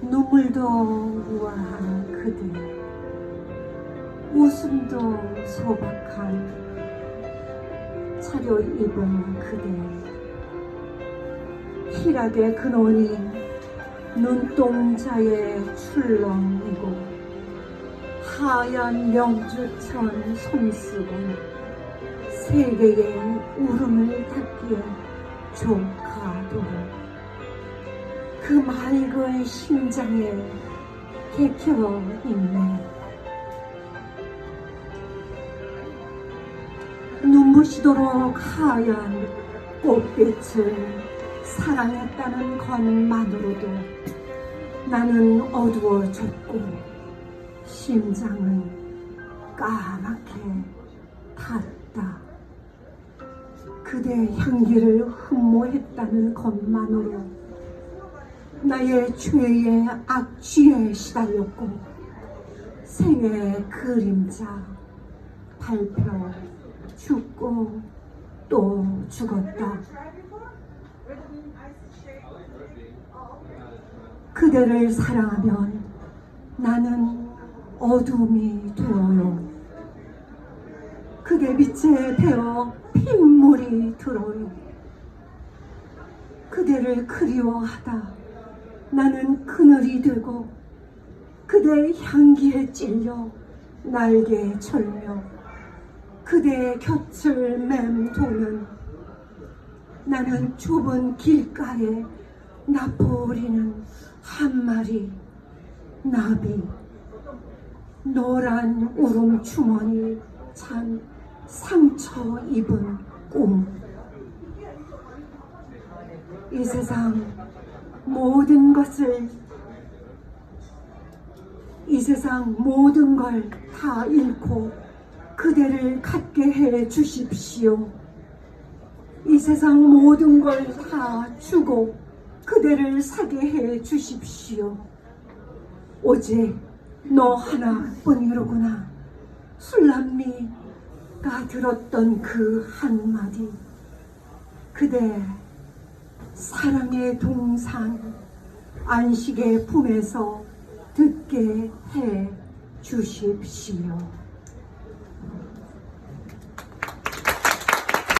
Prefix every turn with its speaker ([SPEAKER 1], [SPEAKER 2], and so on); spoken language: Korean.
[SPEAKER 1] 눈물도 우아한 그대 웃음도 소박한 차려입은 그대. 희락의 근원이 눈동자에 출렁이고 하얀 명주천 손수건 세계의 울음을 닦기에 조카도록 그 맑은 심장에 개켜 있네 눈부시도록 하얀 꽃빛을 사랑했다는 것만으로도 나는 어두워졌고 심장은 까맣게 탔다. 그대 향기를 흠모했다는 것만으로 나의 죄의 악취에 시달렸고 생의 그림자 밟혀 죽고 또 죽었다. 그대를 사랑하면 나는 어둠이 되어요. 그대 빛에 배어 핏물이 들어요. 그대를 그리워하다 나는 그늘이 되고 그대의 향기에 찔려 날개 절며 그대의 곁을 맴도는 나는 좁은 길가에 나포리는 한 마리 나비 노란 울음 주머니 찬 상처 입은 꿈. 이 세상 모든 것을 이 세상 모든 걸 다 잃고 그대를 갖게 해 주십시오. 이 세상 모든 걸 다 주고 그대를 사게 해 주십시오. 오직 너 하나뿐이로구나. 술람미가 들었던 그 한마디. 그대 사랑의 동상 안식의 품에서 듣게 해 주십시오.